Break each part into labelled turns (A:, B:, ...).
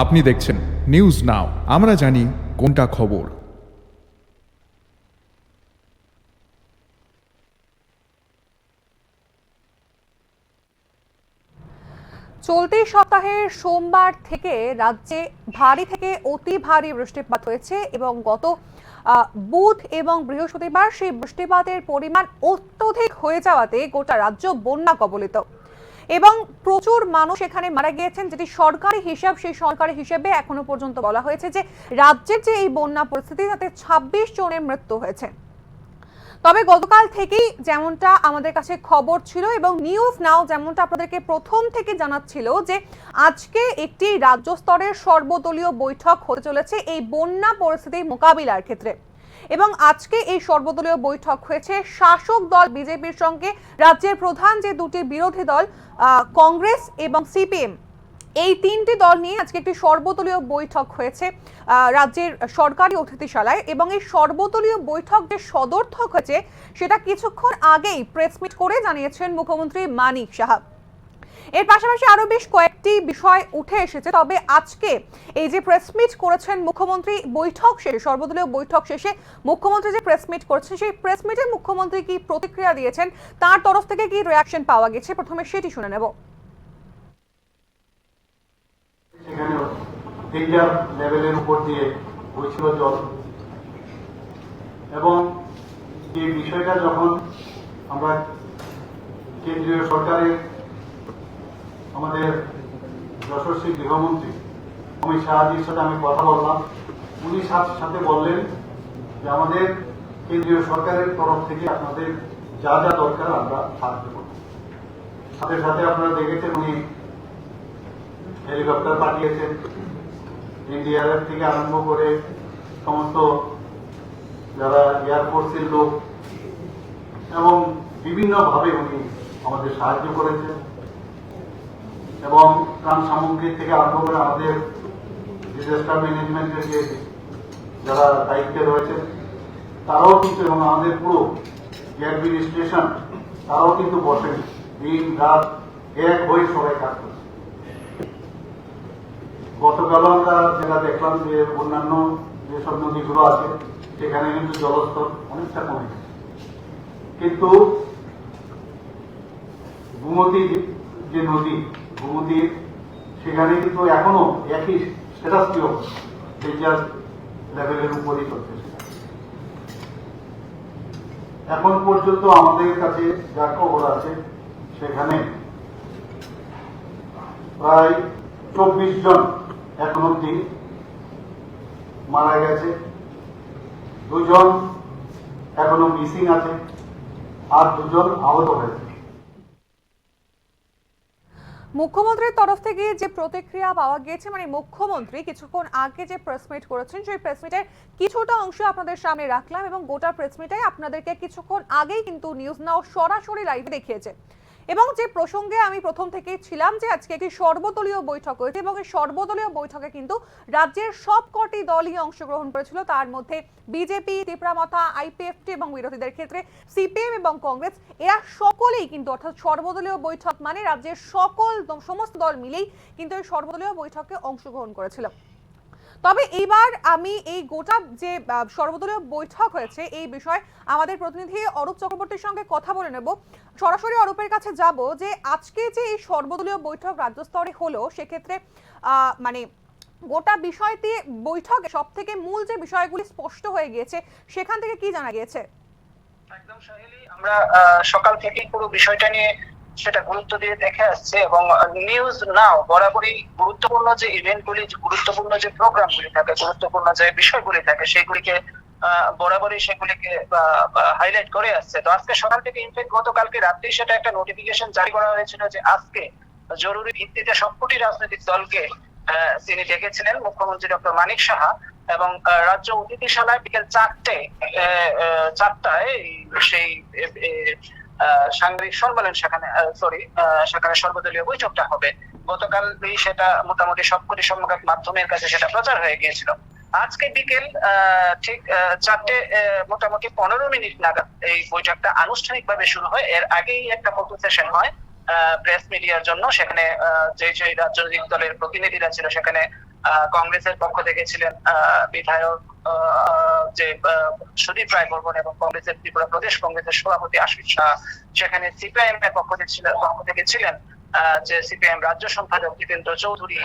A: আপনি দেখছেন news now আমরা জানি কোনটা খবর।
B: চলতি সপ্তাহের সোমবার থেকে রাজ্যে ভারী থেকে অতি ভারী বৃষ্টিপাত হয়েছে এবং গত বুধ এবং বৃহস্পতিবার সেই বৃষ্টিপাতের পরিমাণ অত্যধিক হয়ে যাওয়াতে গোটা রাজ্য বন্যা কবলিত। এবং প্রচুর মানুষ এখানে মারা গিয়েছেন, যেটি সরকারি হিসাব, সেই সরকারি হিসেবে এখনও পর্যন্ত বলা হয়েছে যে রাজ্যের যে এই বন্যা পরিস্থিতি, তাতে ছাব্বিশ জনের মৃত্যু হয়েছে। তবে গতকাল থেকেই যেমনটা আমাদের কাছে খবর ছিল এবং নিউজ নাও যেমনটা আপনাদেরকে প্রথম থেকে জানাচ্ছিল যে আজকে একটি রাজ্য স্তরের সর্বদলীয় বৈঠক হতে চলেছে এই বন্যা পরিস্থিতি মোকাবিলার ক্ষেত্রে। এবং আজকে এই সর্বদলীয় বৈঠক হয়েছে। শাসক দল বিজেপির সঙ্গে রাজ্যের প্রধান যে দুটি বিরোধী দল কংগ্রেস এবং সিপিএম, এই তিনটি দল নিয়ে আজকে একটি সর্বদলীয় বৈঠক হয়েছে রাজ্যের সরকারি অতিথিশালায়। এবং এই সর্বদলীয় বৈঠক যে সদর্থক হয়েছে, সেটা কিছুক্ষণ আগেই প্রেস মিট করে জানিয়েছেন মুখ্যমন্ত্রী মানিক সাহা। এর পাশাপাশি আরও বেশ কয়েকটি বিষয় উঠে এসেছে। তবে আজকে এই যে প্রেস মিট করেছেন মুখ্যমন্ত্রী, বৈঠক শেষে, সর্বদলীয় বৈঠক শেষে মুখ্যমন্ত্রী যে প্রেস মিট করেছেন, সেই প্রেস মিটে মুখ্যমন্ত্রী কি প্রতিক্রিয়া দিয়েছেন? তার তরফ থেকে কি রিয়াকশন পাওয়া গেছে? প্রথমে সেটি শুনে নেব।
C: এবং এই বিষয়টা যখন আমরা কেন্দ্রীয় সরকারের আমাদের যশস্বী গৃহমন্ত্রী। অমিত শাহজির সাথে আমি কথা বললাম। উনি সাথে সাথে বললেন যে আমাদের কেন্দ্রীয় সরকারের তরফ থেকে আপনাদের যা যা দরকার আমরা সাহায্য করব। সাথে সাথে আপনারা দেখেছেন উনি হেলিকপ্টার পাঠিয়েছেন। এনডিআরএফ থেকে আরম্ভ করে সমস্ত যারা এয়ারফোর্সের লোক এবং বিভিন্নভাবে উনি আমাদের সাহায্য করেছেন। এবং ত্রাণ সামগ্রী থেকে আরম্ভ করে আমাদের ডিজাস্টার ম্যানেজমেন্টের যে যারা দায়িত্বে রয়েছেন তারাও কিন্তু এবং আমাদের পুরো যে অ্যাডমিনিস্ট্রেশন তারাও কিন্তু বসেন। দিন, রাত এক হয়ে সবাই কাজ করছে। গতকালও আমরা যেটা দেখলাম যে অন্যান্য যেসব নদীগুলো আছে, সেখানে কিন্তু জলস্তর অনেকটা কমে গেছে। কিন্তু গুমতি যে নদী গুমতির সেখানে কিন্তু এখনও একই স্ট্যাটাসটি ডেঞ্জার লেভেলের উপরই চলছে এখন পর্যন্ত আমাদের কাছে যা খবর আছে, সেখানে প্রায় চব্বিশ জন এখন অব্দি মারা গেছে। দুজন এখনও মিসিং আছে, আর দুজন আহত হয়েছে।
B: মুখ্যমন্ত্রীর তরফ থেকে যে প্রতিক্রিয়া পাওয়া গিয়েছে মানে মুখ্যমন্ত্রী কিছুক্ষণ আগে যে প্রেসমিট করেছেন, সেই প্রেস মিটের কিছুটা অংশ আপনাদের সামনে রাখলাম এবং গোটা প্রেস মিটে আপনাদেরকে কিছুক্ষণ আগেই কিন্তু নিউজ নাও সরাসরি লাইভে দেখিয়েছে। এবং যে প্রসঙ্গে আমি প্রথম থেকেই ছিলাম যে আজকে একটি সর্বদলীয় বৈঠক হয়েছে এবং এই সর্বদলীয় বৈঠকে কিন্তু রাজ্যের সব কটি দলই অংশগ্রহণ করেছিল। তার মধ্যে বিজেপি ত্রিপুরামথা আইপিএফটি এবং বিরোধীদের ক্ষেত্রে সিপিএম এবং কংগ্রেস, এরা সকলেই কিন্তু অর্থাৎ সর্বদলীয় বৈঠক মানে রাজ্যের সকল সমস্ত দল মিলেই কিন্তু এই সর্বদলীয় বৈঠকে অংশগ্রহণ করেছিল। তবে এইবার আমি এই গোটা যে সর্বদলীয় বৈঠক হয়েছে, এই বিষয়ে আমাদের প্রতিনিধি অরূপ চক্রবর্তীর সঙ্গে কথা বলে নেব। সরাসরি অরূপের কাছে যাব যে, আজকে যে এই সর্বদলীয় বৈঠক রাজ্য স্তরে হলো, সেক্ষেত্রে মানে গোটা বিষয়টি, বৈঠক সব থেকে মূল যে বিষয়গুলি স্পষ্ট হয়ে গিয়েছে, সেখান থেকে কি জানা গিয়েছে?
D: একদম সাহেলি, আমরা সকাল থেকেই পুরো বিষয়টা নিয়ে সেটা গুরুত্ব দিয়ে দেখে আসছে এবং নিউজ নাও বরাবরই গুরুত্বপূর্ণ যে ইভেন্টগুলি গুরুত্বপূর্ণ যে প্রোগ্রামগুলি থাকে, গুরুত্বপূর্ণ যে বিষয়গুলি থাকে, সেগুলিকে বরাবরই সেগুলিকে হাইলাইট করে আসছে। তো আজকে সকাল থেকে ইনফ্যাক্ট গতকালকে রাত্রেই সেটা একটা নোটিফিকেশন জারি করা হয়েছিল যে আজকে জরুরি ভিত্তিতে সবকটি রাজনৈতিক দলকে তিনি ডেকেছিলেন, মুখ্যমন্ত্রী ডক্টর মানিক সাহা এবং রাজ্য অতিথিশালায় বিকেল চারটে চারটায় সেই সাংবাদিক সম্মেলন সেখানে সরি সেখানে সর্বদলীয় বৈঠকটা হবে। গতকাল সেটা মোটামুটি সবকটি সংবাদ মাধ্যমের কাছে সেটা প্রচার হয়ে গিয়েছিল। আজকে বিকেল ঠিক চারটে মোটামুটি পনেরো মিনিট নাগাদ এই বৈঠকটা আনুষ্ঠানিকভাবে শুরু হয়। এর আগেই একটা ফটো সেশন হয়। প্রেস মিডিয়ার জন্য। সেখানে যে যে রাজনৈতিক দলের প্রতিনিধিরা ছিল, সেখানে কংগ্রেসের পক্ষ থেকে ছিলেন বিধায়ক যে সুদীপ রায় বর্মন এবং কংগ্রেসের ত্রিপুরা প্রদেশ কংগ্রেসের সভাপতি আশিস শাহ, সেখানে সিপিআইএম এর পক্ষ থেকে ছিলেন, পক্ষ থেকে ছিলেন যে সিপিআইএম রাজ্য সম্পাদক জিতেন্দ্র চৌধুরী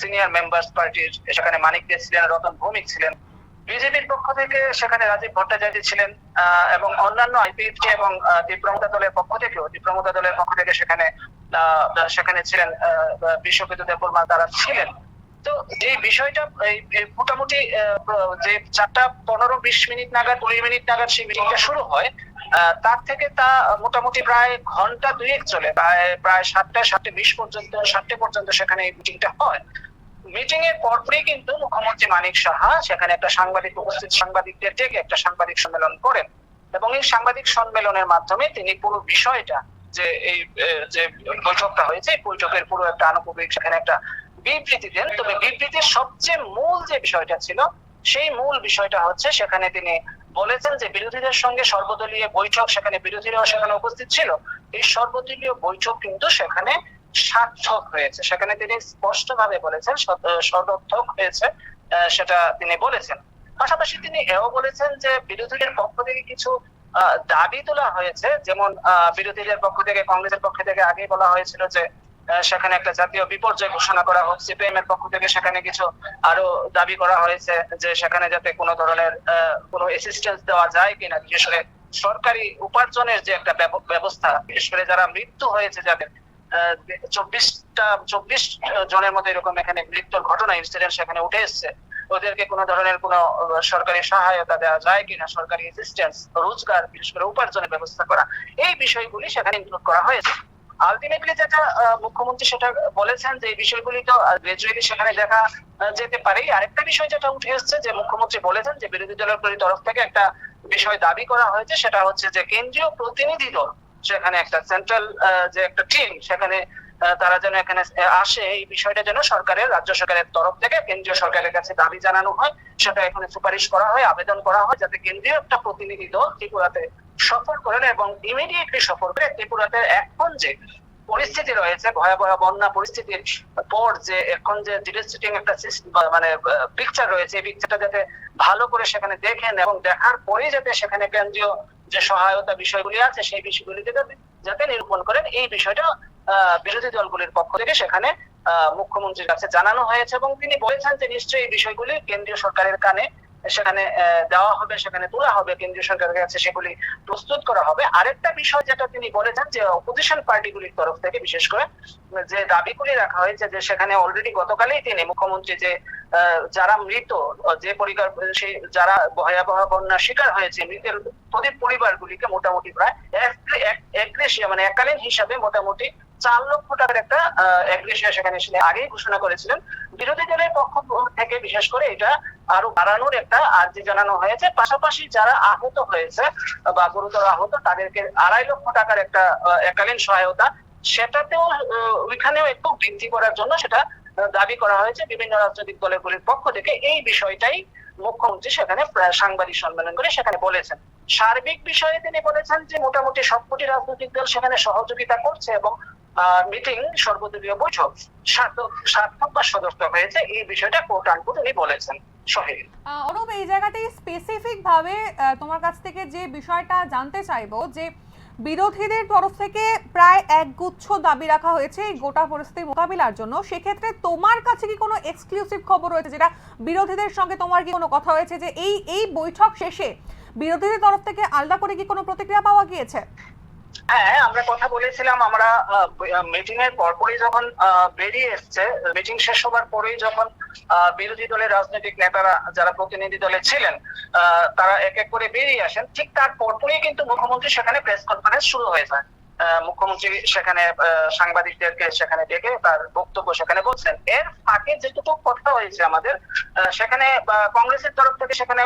D: সিনিয়র মেম্বার্স পার্টির সেখানে মানিক দে ছিলেন, রতন ভৌমিক ছিলেন বিজেপির পক্ষ থেকে সেখানে রাজীব ভট্টাচার্য ছিলেন এবং অন্যান্য আইপিএফটি এবং দীপ্রমতা দলের পক্ষ থেকেও দীপ্রমতা দলের পক্ষ থেকে সেখানে সেখানে ছিলেন আহ, বিশ্ববিদ্যুৎ দেববর্মা তারা ছিলেন। তো এই বিষয়টা মোটামুটি যে চারটা পনেরো বিশ মিনিট নাগাদ কুড়ি মিনিট নাগাদ সেই মিটিংটা শুরু হয় তার থেকে তা মোটামুটি প্রায় ঘণ্টা দুয়েক চলে প্রায় প্রায় সাতটা সাতটা বিশ পর্যন্ত সাতটা পর্যন্ত সেখানে এই মিটিংটা হয়। মিটিং এর পরপরই কিন্তু মুখ্যমন্ত্রী মানিক সাহা সেখানে একটা সাংবাদিক উপস্থিত সাংবাদিকদের ডেকে একটা সাংবাদিক সম্মেলন করেন। এবং এই সাংবাদিক সম্মেলনের মাধ্যমে তিনি পুরো বিষয়টা যে এই যে বৈঠকটা হয়েছে, এই বৈঠকের পুরো একটা আনুষ্ঠানিক সেখানে একটা বিবৃতি দেন। তবে বিবৃতির সবচেয়ে মূল যে বিষয়টা ছিল, সেই মূল বিষয়টা হচ্ছে সেখানে তিনি বলেছেন যে বিরোধীদের সঙ্গে সর্বদলীয় বৈঠক সেখানে বিরোধীরাও সেখানে উপস্থিত ছিল। এই সর্বদলীয় বৈঠক কিন্তু সেখানে সার্থক হয়েছে। সেখানে তিনি স্পষ্ট ভাবে বলেছেন সদ- সদর্থক হয়েছে সেটা তিনি বলেছেন। পাশাপাশি তিনি এও বলেছেন যে বিরোধীদের পক্ষ থেকে কিছু দাবি তোলা হয়েছে। যেমন বিরোধীদের পক্ষ থেকে, কংগ্রেসের পক্ষ থেকে আগে বলা হয়েছিল যে সেখানে একটা জাতীয় বিপর্যয় ঘোষণা করা হোক। সিপিএম এর পক্ষ থেকে সেখানে কিছু আরও দাবি করা হয়েছে যে, সেখানে যাতে কোনো ধরনের কোনো অ্যাসিস্ট্যান্স দেওয়া যায় কিনা। বিশেষ করে সরকারি উপার্জনের যে একটা ব্যব- ব্যবস্থা, বিশেষ করে যারা মৃত্যু হয়েছে যাদের চব্বিশটা, চব্বিশ জনের মতো এরকম এখানে মৃত্যুর ঘটনা ইনসিডেন্ট সেখানে উঠে এসছে। ওদেরকে কোনো ধরনের কোনো সরকারি সহায়তা দেওয়া যায় কিনা, সরকারি অ্যাসিস্ট্যান্স রোজগার, বিশেষ করে উপার্জনের ব্যবস্থা করা, এই বিষয়গুলি সেখানে ইনক্লুড করা হয়েছে। আলটিমেটলি যেটা মুখ্যমন্ত্রী সেটা বলেছেন যে এই বিষয়গুলি তো গ্রাজুয়ালি সেখানে দেখা যেতে পারে। আরেকটা বিষয় যেটা উঠে এসছে যে মুখ্যমন্ত্রী বলেছেন যে বিরোধী দলের তরফ থেকে একটা বিষয় দাবি করা হয়েছে, সেটা হচ্ছে যে কেন্দ্রীয় প্রতিনিধি দল সেখানে একটা সেন্ট্রাল যে একটা টিম সেখানে তারা যেন এখানে আসে, এই বিষয়টা যেন সরকারের, রাজ্য সরকারের তরফ থেকে, কেন্দ্রীয় সরকারের কাছে দাবি জানানো হয়, সেটা এখানে সুপারিশ করা হয়, আবেদন করা হয়, যাতে কেন্দ্রীয় একটা প্রতিনিধি দল ত্রিপুরাতে সফর করেন এবং ইমিডিয়েটলি সফর করে ত্রিপুরাতে এখন যে পরিস্থিতি রয়েছে, ভয়াবহ বন্যা পরিস্থিতির পর যে এখন যে ডিভাস্টেটিং একটা মানে পিকচার রয়েছে, এই পিকচারটা যাতে ভালো করে সেখানে দেখেন এবং দেখার পরে যাতে সেখানে কেন্দ্রীয় যে সহায়তা বিষয়গুলি আছে, সেই বিষয়গুলিকে যাতে নিরূপণ করেন। এই বিষয়টা বিরোধী দলগুলির পক্ষ থেকে সেখানে মুখ্যমন্ত্রীর কাছে জানানো হয়েছে এবং তিনি বলেছেন যে নিশ্চয়ই এই বিষয়গুলি কেন্দ্রীয় সরকারের কানে সেখানে দেওয়া হবে, সেখানে তোলা হবে, কেন্দ্রীয় সরকারের কাছে সেগুলি প্রস্তুত করা হবে। আরেকটা বিষয় যেটা তিনি বলেছেন যে অপোজিশন পার্টিগুলির তরফ থেকে বিশেষ করে, যে দাবিগুলি রাখা হয়েছে যে সেখানে অলরেডি গতকালই তিনি মুখ্যমন্ত্রী যে যারা মৃত, যে পরিবার সেই যারা ভয়াবহ বন্যার শিকার হয়েছে, মৃতের প্রদীপ পরিবারগুলিকে মোটামুটি প্রায় একগ্রেসিয়া মানে এককালীন হিসাবে মোটামুটি চার লক্ষ টাকার একটা একগ্রেসিয়া সেখানে আগেই ঘোষণা করেছিলেন। বিরোধী দলের পক্ষ থেকে বিশেষ করে এটা আরও বাড়ানোর একটা আর্জি জানানো হয়েছে। পাশাপাশি যারা আহত হয়েছে বা গুরুতর আহত, তাদেরকে আড়াই লক্ষ টাকার একটা এককালীন সহায়তা, সেটাতেও ওইখানেও একটু বৃদ্ধি করার জন্য সেটা দাবি করা হয়েছে বিভিন্ন রাজনৈতিক দলের পক্ষ থেকে। এই বিষয়টাই মুখ্যমন্ত্রী সেখানে সাংবাদিক সম্মেলন করে সেখানে বলেছেন। সার্বিক বিষয়ে তিনি বলেছেন যে মোটামুটি সবকটি রাজনৈতিক দল সেখানে সহযোগিতা করছে এবং মিটিং সর্বদলীয় বৈঠক। সার্থক বা সদর্থক হয়েছে এই বিষয়টা কোর্ট আনকোট উনি বলেছেন
B: এই জায়গাতেই স্পেসিফিক ভাবে তোমার কাছ থেকে যে বিষয়টা জানতে চাইব যে বিরোধীদের তরফ থেকে প্রায় একগুচ্ছ দাবি রাখা হয়েছে এই গোটা পরিস্থিতি মোকাবিলার জন্য। সেক্ষেত্রে তোমার কাছে কি কোনো এক্সক্লুসিভ খবর রয়েছে যেটা বিরোধীদের সঙ্গে তোমার কি কোনো কথা হয়েছে যে এই এই বৈঠক শেষে বিরোধীদের তরফ থেকে আলাদা করে কি কোনো প্রতিক্রিয়া পাওয়া গিয়েছে?
D: হ্যাঁ আমরা কথা বলেছিলাম, আমরা মিটিং এর পরপরই যখন বেরিয়ে এসছে মিটিং শেষ হবার পরেই যখন বিরোধী দলের রাজনৈতিক নেতারা, যারা প্রতিনিধি দলে ছিলেন তারা এক এক করে বেরিয়ে আসেন, ঠিক তার পরপরই কিন্তু মুখ্যমন্ত্রী সেখানে প্রেস কনফারেন্স শুরু হয়ে যায়। মুখ্যমন্ত্রী সেখানে সাংবাদিকদেরকে সেখানে ডেকে তার বক্তব্য সেখানে বলছেন। এর ফাঁকে যেটুকু কথা হয়েছে আমাদের সেখানে কংগ্রেসের তরফ থেকে সেখানে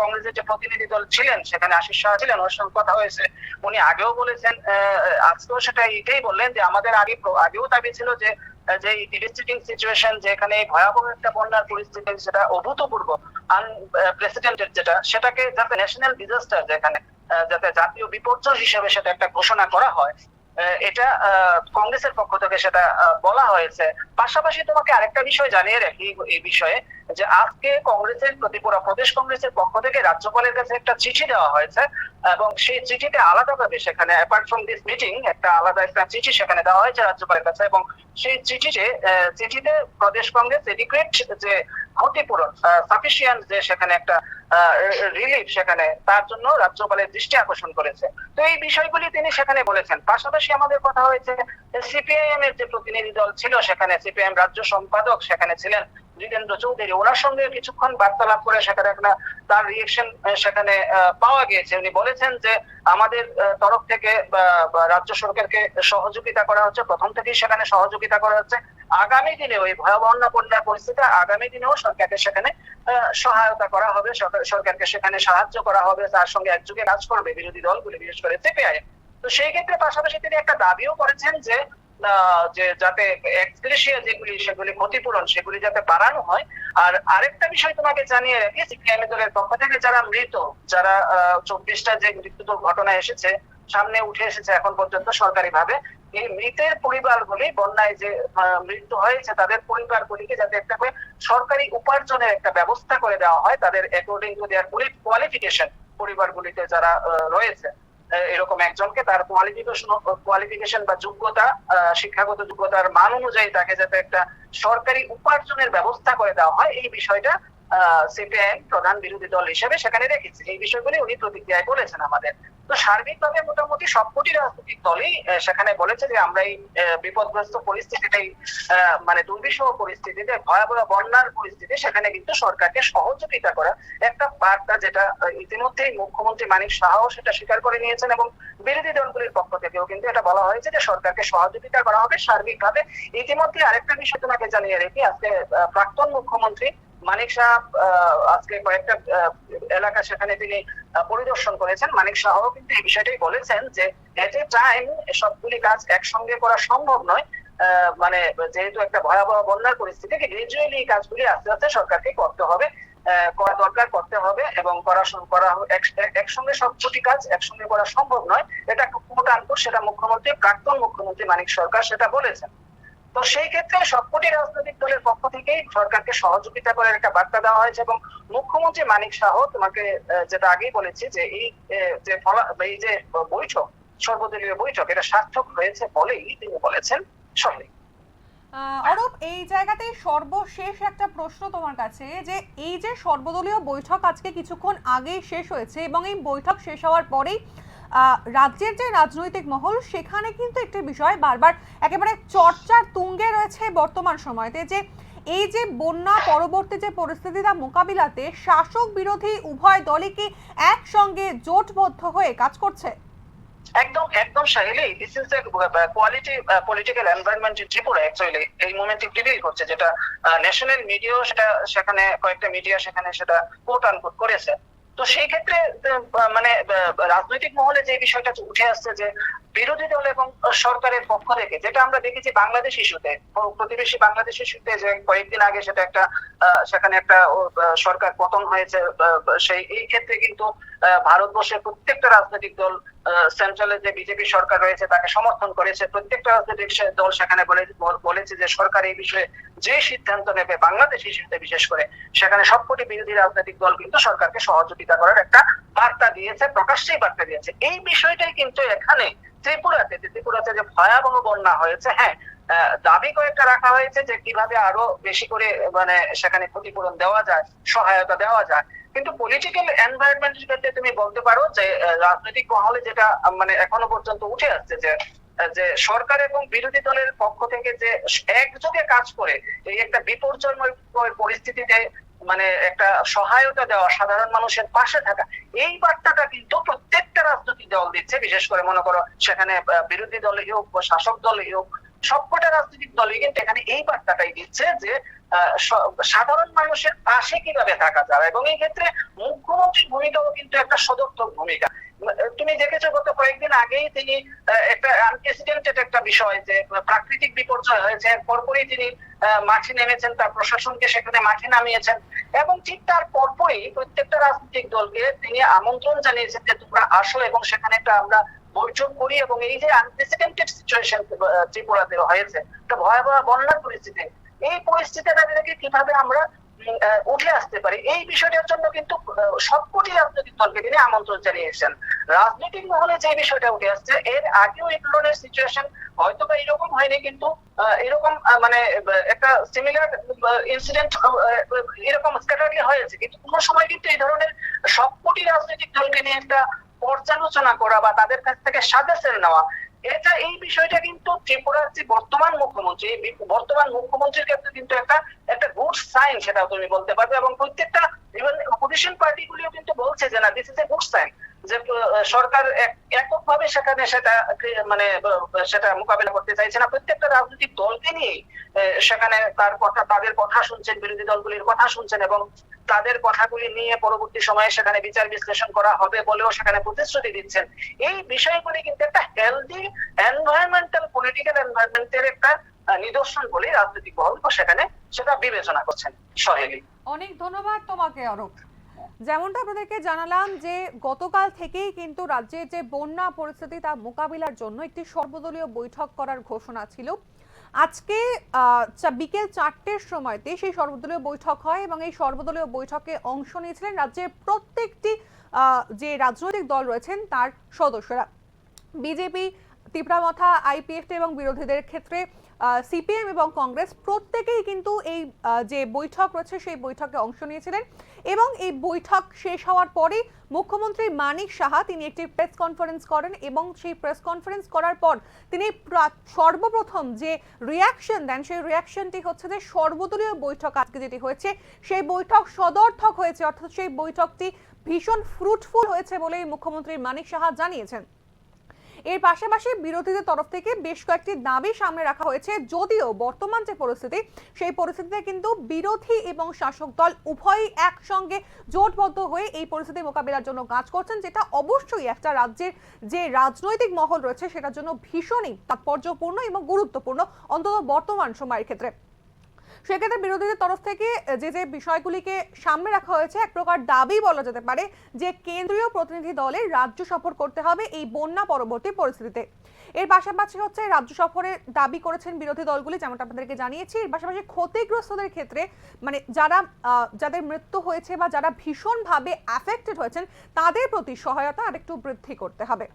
D: কংগ্রেসের যে প্রতিনিধি দল ছিলেন, সেখানে আশিস শাহ ছিলেন, ওর সঙ্গে কথা হয়েছে। উনি আগেও বলেছেন আজকেও সেটা এটাই বললেন যে আমাদের আগে আগেও দাবি ছিল যে যে ডিভাস্টেটিং সিচুয়েশন যেখানে ভয়াবহ একটা বন্যার পরিস্থিতি, সেটা অভূতপূর্ব, আন আনপ্রেসিডেন্টেড যেটা, সেটাকে যাতে ন্যাশনাল ডিজাস্টার যেখানে যাতে জাতীয় বিপর্যয় হিসেবে সেটা একটা ঘোষণা করা হয় এটা কংগ্রেসের পক্ষ থেকে সেটা বলা হয়েছে। পাশাপাশি তোমাকে আরেকটা বিষয় জানিয়ে রাখি এই বিষয়ে, যে আজকে কংগ্রেসের ত্রিপুরা প্রদেশ কংগ্রেসের পক্ষ থেকে রাজ্যপালের কাছে একটা চিঠি দেওয়া হয়েছে, এবং সেই চিঠিতে আলাদাভাবে সেখানে অ্যাপার্ট ফ্রম দিস মিটিং একটা আলাদা একটা চিঠি সেখানে দেওয়া হয়েছে রাজ্যপালের কাছে, এবং সেই চিঠিতে চিঠিতে প্রদেশ কংগ্রেস এডিকুয়েট যে ক্ষতিপূরণ সাফিসিয়েন্ট যে সেখানে একটা রিলিফ সেখানে। তার জন্য রাজ্যপালের দৃষ্টি আকর্ষণ করেছে। তো এই বিষয়গুলি তিনি সেখানে বলেছেন। পাশাপাশি আমাদের কথা হয়েছে সিপিআইএম এর যে প্রতিনিধি দল ছিল সেখানে, সিপিআইএম রাজ্য সম্পাদক সেখানে ছিলেন জিতেন্দ্র চৌধুরী। ওনার সঙ্গে কিছুক্ষণ বার্তালাপ করে সেখানে একটা, তার রিয়েকশন সেখানে পাওয়া গিয়েছে। উনি বলেছেন যে আমাদের তরফ থেকে রাজ্য সরকারকে সহযোগিতা করা হচ্ছে। প্রথম থেকেই সেখানে সহযোগিতা করা হচ্ছে। আগামী দিনে ওই ভয়াবহ বন্যার পরিস্থিতি আগামী দিনেও সরকারকে সেখানে সহায়তা করা হবে সরকারকে সেখানে সাহায্য করা হবে, তার সঙ্গে একযোগে কাজ করবে বিরোধী দলগুলি, বিশেষ করে সিপিআইএম তো সেই ক্ষেত্রে পাশাপাশি তিনি একটা দাবিও করেছেন যে যে যাতে যেগুলি, সেগুলি ক্ষতিপূরণ, সেগুলি যাতে বাড়ানো হয়। আর আরেকটা বিষয় তোমাকে জানিয়ে রাখি সিপিআইএম দলের পক্ষ থেকে যারা মৃত, যারা চব্বিশটা যে মৃত্যু ঘটনা এসেছে, সামনে উঠে এসেছে এখন পর্যন্ত সরকারি ভাবে এই মৃতের পরিবারগুলি বন্যায় যে মৃত্যু হয়েছে, তাদের পরিবারগুলিকে যাতে একটা করে সরকারি উপার্জনের একটা ব্যবস্থা করে দেওয়া হয়, তাদের অ্যাকর্ডিং টু দেয়ার কোয়ালিফিকেশন পরিবারগুলিতে যারা রয়েছে। এরকম একজনকে তার কোয়ালিফিকেশন কোয়ালিফিকেশন বা যোগ্যতা শিক্ষাগত যোগ্যতার মান অনুযায়ী তাকে যাতে একটা সরকারি উপার্জনের ব্যবস্থা করে দেওয়া হয়, এই বিষয়টা সিপিআইএম প্রধান বিরোধী দল হিসেবে সেখানে রেখেছে। এই বিষয়গুলি উনি প্রতিক্রিয়ায় বলেছেন আমাদের। তো সার্বিকভাবে মোটামুটি সবকটি রাজনৈতিক দলই সেখানে বলেছে যে আমরা এই বিপদগ্রস্ত পরিস্থিতিটাই মানে দুর্বিষহ পরিস্থিতিতে, ভয়াবহ বন্যার পরিস্থিতি সেখানে কিন্তু সরকারকে সহযোগিতা করা একটা বার্তা যেটা ইতিমধ্যেই মুখ্যমন্ত্রী মানিক সাহাও সেটা স্বীকার করে নিয়েছেন এবং বিরোধী দলগুলির পক্ষ থেকেও কিন্তু এটা বলা হয়েছে যে সরকারকে সহযোগিতা করা হবে সার্বিকভাবে। ইতিমধ্যে আরেকটা বিষয় তোমাকে জানিয়ে রেখি, আজকে প্রাক্তন মুখ্যমন্ত্রী মানিক শাহ আজকে কয়েকটা এলাকা সেখানে তিনি পরিদর্শন করেছেন। মানিক শাহ কিন্তু এই বিষয়টাই বলেছেন যে এট এ টাইম সবগুলি কাজ একসঙ্গে করা সম্ভব নয়। মানে যেহেতু একটা ভয়াবহ বন্যার পরিস্থিতি গ্রাজুয়ালি এই কাজগুলি আস্তে আস্তে সরকারকে করতে হবে। করা দরকার, করতে হবে এবং করা করা একসঙ্গে সবকটি কাজ একসঙ্গে করা সম্ভব নয়। এটা কোট আনকোট সেটা মুখ্যমন্ত্রী, প্রাক্তন মুখ্যমন্ত্রী মানিক সরকার সেটা বলেছেন। তো সেই ক্ষেত্রে সবকটি রাজনৈতিক দলের পক্ষ থেকেই সরকারকে সহযোগিতা করার একটা বার্তা দেওয়া হয়েছে এবং মুখ্যমন্ত্রী মানিক শাহ তোমাকে যেটা আগেই বলেছি যে এই যে এই যে বৈঠক, সর্বদলীয় বৈঠক, এটা সার্থক হয়েছে বলেই তিনি বলেছেন সঙ্গে
B: অরূপ, এই জায়গাতেই সর্বশেষ একটা প্রশ্ন তোমার কাছে যে এই যে সর্বদলীয় বৈঠক আজকে কিছুক্ষণ আগেই শেষ হয়েছে এবং এই বৈঠক শেষ হওয়ার পরেই রাজ্যের যে রাজনৈতিক মহল, সেখানে কিন্তু একটি বিষয় বারবার একেবারে চর্চার তুঙ্গে রয়েছে বর্তমান সময়তে, যে এই যে বন্যা পরবর্তী যে পরিস্থিতিটা মোকাবিলাতে শাসক বিরোধী উভয় দলই কি একসঙ্গে জোটবদ্ধ হয়ে কাজ করছে?
D: একদম একদম Saheli this is quality political environment in Tripura actually এই মোমেন্টে রিভিল করছে যেটা ন্যাশনাল মিডিয়াও সেটা, সেখানে কয়েকটা মিডিয়া সেখানে সেটা কোট আনকোট করেছে। তো সেই ক্ষেত্রে মানে রাজনৈতিক মহলে যে বিষয়টা উঠে আসছে যে বিরোধী দল এবং সরকারের পক্ষ থেকে, যেটা আমরা দেখেছি বাংলাদেশ ইস্যুতে প্রতিবেশী বাংলাদেশ ইস্যুতে যে কয়েকদিন আগে সেটা একটা সেখানে একটা সরকার পতন হয়েছে সেই, এই ক্ষেত্রে কিন্তু ভারতবর্ষের প্রত্যেকটা রাজনৈতিক দল সেন্ট্রালে যে বিজেপি সরকার রয়েছে তাকে সমর্থন করেছে। প্রত্যেকটা রাজনৈতিক দল সেখানে বলেছে যে সরকার এই বিষয়ে যে সিদ্ধান্ত নেবে, বাংলাদেশ হিসেবে বিশেষ করে, সেখানে সবকটি বিরোধী রাজনৈতিক দল কিন্তু সরকারকে সহযোগিতা করার একটা বার্তা দিয়েছে, প্রকাশ্যেই বার্তা দিয়েছে। এই বিষয়টাই কিন্তু এখানে ত্রিপুরাতে ত্রিপুরাতে যে ভয়াবহ বন্যা হয়েছে হ্যাঁ দাবি কয়েকটা রাখা হয়েছে যে কীভাবে আরও বেশি করে মানে সেখানে ক্ষতিপূরণ দেওয়া যায়, সহায়তা দেওয়া যায়। কিন্তু পলিটিক্যাল এনভায়রনমেন্টের ক্ষেত্রে তুমি বলতে পারো যে রাজনৈতিক মহলে যেটা মানে এখনও পর্যন্ত উঠে আসছে যে যে সরকার এবং বিরোধী দলের পক্ষ থেকে যে একযোগে কাজ করে, এই একটা বিপর্যয়ময় পরিস্থিতিতে মানে একটা সহায়তা দেওয়া, সাধারণ মানুষের পাশে থাকা, এই বার্তাটা কিন্তু প্রত্যেকটা রাজনৈতিক দল দিচ্ছে। বিশেষ করে মনে করো, সেখানে বিরোধী দলই হোক বা শাসক দলই হোক সবকটা রাজনৈতিক দলই কিন্তু এখানে এই বার্তাটাই দিচ্ছে যে সাধারণ মানুষের পাশে কীভাবে থাকা যায় এবং এই ক্ষেত্রে মুখ্যমন্ত্রীর ভূমিকাও কিন্তু একটা সদর্থক ভূমিকা। তুমি দেখেছ গত কয়েকদিন আগেই তিনি একটা আনপ্রেসিডেন্টেড একটা বিষয় যে, প্রাকৃতিক বিপর্যয় হয়েছে পরপরই তিনি মাঠে নেমেছেন, তার প্রশাসনকে সেখানে মাঠে নামিয়েছেন এবং ঠিক তার পরপরই প্রত্যেকটা রাজনৈতিক দলকে তিনি আমন্ত্রণ জানিয়েছেন যে তোমরা আসো এবং সেখানে একটা আমরা বৈঠক করি এবং এই যে আনপ্রেসিডেন্টেড সিচুয়েশন ত্রিপুরাতে হয়েছে, একটা ভয়াবহ বন্যার পরিস্থিতি। এই পরিস্থিতিটা থেকে কীভাবে আমরা উঠে আসতে পারি, এই বিষয়টার জন্য কিন্তু সবকটি রাজনৈতিক দলকে তিনি আমন্ত্রণ জানিয়েছেন। রাজনৈতিক মহলে যে বিষয়টা উঠে আসছে, এর আগেও এই ধরনের সিচুয়েশন হয়তো বা এরকম হয়নি, কিন্তু এরকম মানে একটা সিমিলার ইনসিডেন্ট এরকম স্ক্যাটারলি হয়েছে। কিন্তু কোনো সময় কিন্তু এই ধরনের সবকটি রাজনৈতিক দলকে নিয়ে একটা পর্যালোচনা করা বা তাদের কাছ থেকে সাজেশন নেওয়া, এটা এই বিষয়টা কিন্তু ত্রিপুরার যে বর্তমান মুখ্যমন্ত্রী বর্তমান মুখ্যমন্ত্রীর ক্ষেত্রে কিন্তু একটা একটা গুড সাইন সেটা তুমি বলতে পারবে এবং প্রত্যেকটা ইভেন অপোজিশন পার্টিগুলিও কিন্তু বলছে যে না this is a good sign যে সরকার এককভাবে সেখানে সেটা মানে সেটা মোকাবেলা করতে চাইছে না। প্রত্যেকটা রাজনৈতিক দলকে নিয়ে সেখানে তার কথা, তাদের কথা শুনছেন, বিরোধী দলগুলির কথা শুনছেন এবং তাদের কথাগুলি নিয়ে পরবর্তী সময়ে সেখানে বিচার বিশ্লেষণ করা হবে বলেও সেখানে প্রতিশ্রুতি দিচ্ছেন। এই বিষয়গুলি কিন্তু একটা হেলদি এনভায়রনমেন্টাল পলিটিক্যাল এনভায়রনমেন্টের একটা নিদর্শন বলে রাজনৈতিক মহল সেখানে সেটা বিবেচনা করছেন সহেলি।
B: অনেক ধন্যবাদ তোমাকে অরূপ যেমনটা আপনাদেরকে জানালাম যে গতকাল থেকেই কিন্তু রাজ্যের যে বন্যা পরিস্থিতি তা মোকাবিলার জন্য একটি সর্বদলীয় বৈঠক করার ঘোষণা ছিল। আজকে বিকেল চারটের সময়তে সেই সর্বদলীয় বৈঠক হয় এবং এই সর্বদলীয় বৈঠকে অংশ নিয়েছিলেন রাজ্যের প্রত্যেকটি যে রাজনৈতিক দল রয়েছেন তার সদস্যরা। বিজেপি তীব্রামথা আইপিএফ এবং বিরোধীদের ক্ষেত্রে সিপিএম এবং কংগ্রেস প্রত্যেকেই কিন্তু এই যে বৈঠক রয়েছে, সেই বৈঠকে অংশ নিয়েছিলেন। এবং এই বৈঠক শেষ হওয়ার পরে মুখ্যমন্ত্রী মানিক সাহা তিনি একটি প্রেস কনফারেন্স করেন এবং সেই প্রেস কনফারেন্স করার পর তিনি প্রা- সর্বপ্রথম যে রিয়াকশন দেন, সেই রিয়াকশনটি হচ্ছে যে সর্বদলীয় বৈঠক আজকে যেটি হয়েছে, সেই বৈঠক সদর্থক হয়েছে, অর্থাৎ সেই বৈঠকটি ভীষণ ফ্রুটফুল হয়েছে বলেই মুখ্যমন্ত্রী মানিক সাহা জানিয়েছেন। এর পাশাপাশি বিরোধীদের তরফ থেকে বেশ কয়েকটি দাবি সামনে রাখা হয়েছে। যদিও বর্তমান যে পরিস্থিতি, সেই পরিস্থিতিতে কিন্তু বিরোধী এবং শাসক দল উভয়ই একসঙ্গে জোটবদ্ধ হয়ে এই পরিস্থিতি মোকাবিলার জন্য কাজ করছেন, যেটা অবশ্যই একটা রাজ্যের যে রাজনৈতিক মহল রয়েছে, সেটার জন্য ভীষণই তাৎপর্যপূর্ণ এবং গুরুত্বপূর্ণ, অন্তত বর্তমান সময়ের ক্ষেত্রে। সেক্ষেত্রে বিরোধীদের তরফ থেকে যে যে বিষয়গুলিকে সামনে রাখা হয়েছে, এক প্রকার দাবি বলা যেতে পারে যে কেন্দ্রীয় প্রতিনিধি দলে রাজ্য সফর করতে হবে এই বন্যা পরবর্তী পরিস্থিতিতে। এর পাশাপাশি হচ্ছে রাজ্য সফরের দাবি করেছেন বিরোধী দলগুলি, যেমনটা আপনাদেরকে জানিয়েছি। এর পাশাপাশি ক্ষতিগ্রস্তদের ক্ষেত্রে মানে যারা যাদের মৃত্যু হয়েছে বা যারা ভীষণভাবে অ্যাফেক্টেড হয়েছেন, তাদের প্রতি সহায়তা আরেকটু বৃদ্ধি করতে হবে।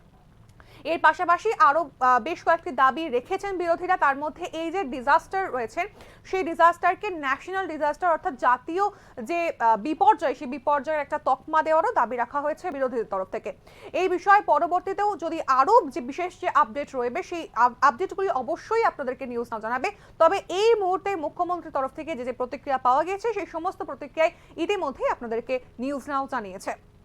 B: এর পাশাপাশি আরও বেশ কয়েকটি দাবি রেখেছেন বিরোধীরা। তার মধ্যে এই যে ডিজাস্টার রয়েছে, সেই ডিজাস্টারকে ন্যাশনাল ডিজাস্টার অর্থাৎ জাতীয় যে বিপর্যয়, সেই বিপর্যয়ের একটা তকমা দেওয়ারও দাবি রাখা হয়েছে বিরোধীদের তরফ থেকে। এই বিষয়ে পরবর্তীতেও যদি আরও যে বিশেষ যে আপডেট রয়েবে, সেই আপ- আপডেটগুলি অবশ্যই আপনাদেরকে নিউজ না জানাবে। তবে এই মুহূর্তে মুখ্যমন্ত্রীর তরফ থেকে যে যে প্রতিক্রিয়া পাওয়া গেছে সেই সমস্ত প্রতিক্রিয়ায় ইতিমধ্যেই আপনাদেরকে নিউজ নাও জানিয়েছে।